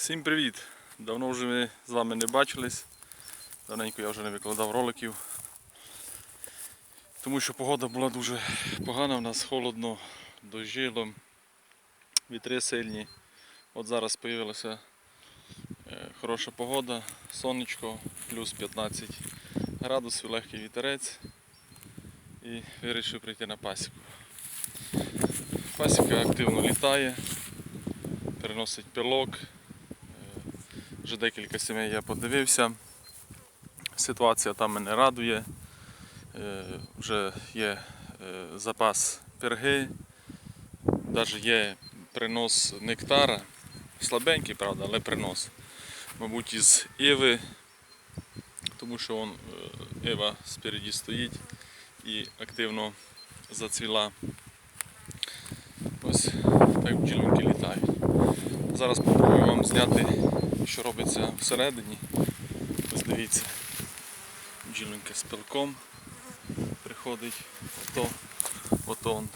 Всім привіт! Давно вже ми з вами не бачились. Давненько я вже не викладав роликів. Тому що погода була дуже погана, у нас холодно, дощило, вітри сильні. От зараз з'явилася е, хороша погода, сонечко, плюс 15 градусів, легкий вітерець. І вирішив прийти на пасіку. Пасіка активно літає, переносить пилок. Вже декілька сімей я подивився. Ситуація там мене радує. Е, Вже є е, запас перги, навіть є принос нектара. Слабенький, правда, але принос. Мабуть, із Іви, тому що вон, е, Іва спереді стоїть і активно зацвіла. Ось так бджілинки літають. Зараз спробую вам зняти, що робиться всередині. Ось дивіться, бджілинка з пилком приходить. Ото, ото он,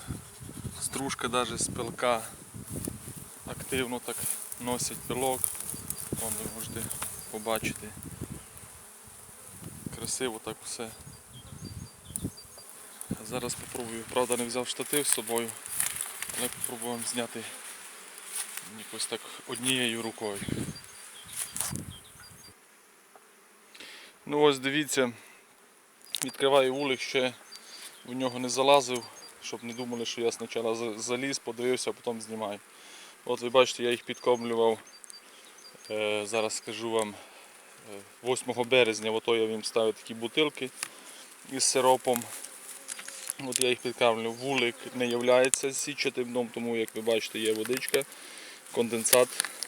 стружка навіть з пилка активно так носять пилок. Вон ви можете побачити. Красиво так все. Зараз спробую, правда не взяв штатив з собою, але вам зняти якось так однією рукою. Ну ось дивіться, відкриваю вулик, ще в нього не залазив, щоб не думали, що я спочатку заліз, подивився, а потім знімаю. От ви бачите, я їх підкормлював, е, зараз скажу вам, е, 8 березня, ото я їм ставив такі бутилки із сиропом. От я їх підкармлю. Вулик не є січатим дном, тому як ви бачите, є водичка, конденсат е,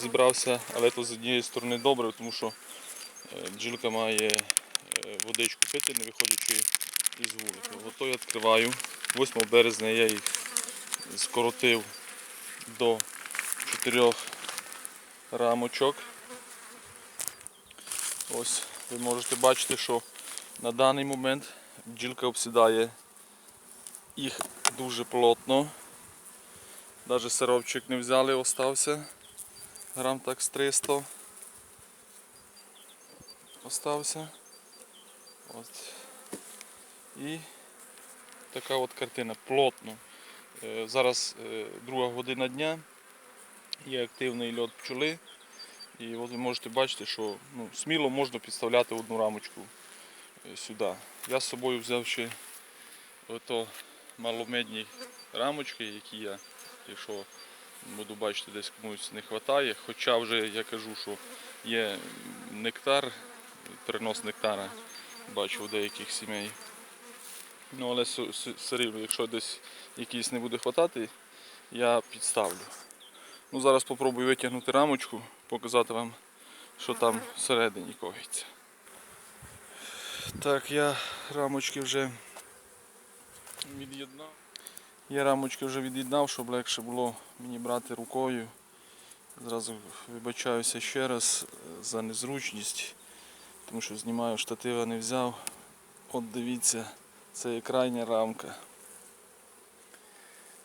зібрався, але то з однієї сторони добре, тому що е, бджілка має е, водичку пити, не виходячи із вулика. Ото я відкриваю. 8 березня я їх скоротив до 4 рамочок. Ось ви можете бачити, що на даний момент бджілка обсідає їх дуже плотно. Навіть сиропчик не взяли, остався. Грам так з 300 остався. От. І така от картина плотно. Е, Зараз е, друга година дня, є активний льот пчоли. І от ви можете бачити, що ну, сміло можна підставляти одну рамочку е, сюди. Я з собою взяв ще ото маломедні рамочки, які я, якщо буду бачити, десь комусь не вистачає. Хоча вже я кажу, що є нектар, перенос нектара, бачу у деяких сімей. Ну, але все рівно, якщо десь якийсь не буде вистачати, я підставлю. Ну, зараз спробую витягнути рамочку, показати вам, що там всередині коїться. Так, я рамочки вже від'єднав. Я рамочки вже від'єднав, щоб легше було мені брати рукою. Зразу вибачаюся ще раз е, за незручність, тому що знімаю штатива не взяв. От дивіться, це є крайня рамка.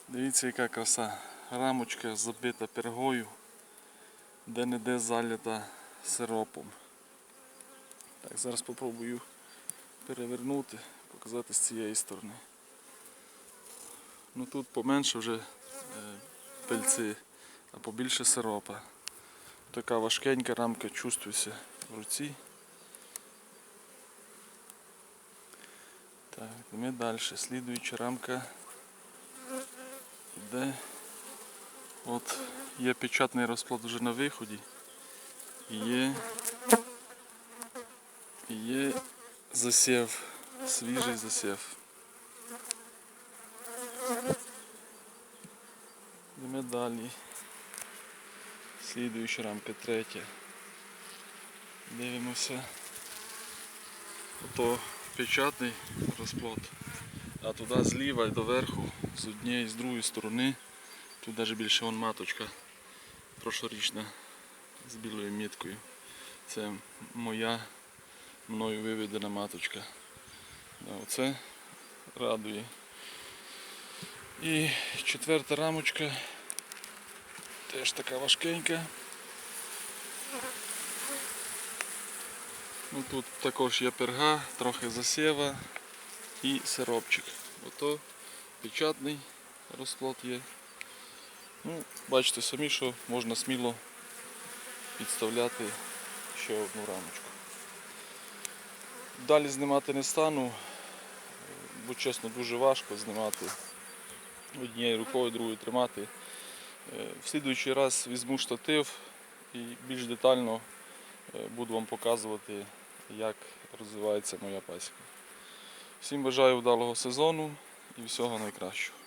Дивіться, яка краса. Рамочка забита пергою, де-не-де залита сиропом. Так, зараз спробую перевернути, показати з цієї сторони. Ну тут поменше вже е, пильці, а побільше сиропа. Така важкенька рамка, чувствується в руці. Так, ми далі. Слідуюча рамка йде. От є печатний розклад вже на виході. Є, є засів, свіжий засів. Йдемо далі. Слідуюча рамка, третя. Дивимося. Ото печатний розплод. А туди зліва і доверху, з однієї і з другої сторони. Тут навіть більше вон маточка прошлорічна з білою міткою. Це моя мною виведена маточка. Оце радує. І четверта рамочка теж така важкенька. Ну, тут також є перга, трохи засєва і сиропчик. Ото печатний розплод є. Ну, бачите самі, що можна сміло підставляти ще одну рамочку. Далі знімати не стану, бо чесно дуже важко знімати однією рукою, другою тримати. Е, В слідуючий раз візьму штатив і більш детально е, буду вам показувати, як розвивається моя пасіка. Всім бажаю вдалого сезону і всього найкращого.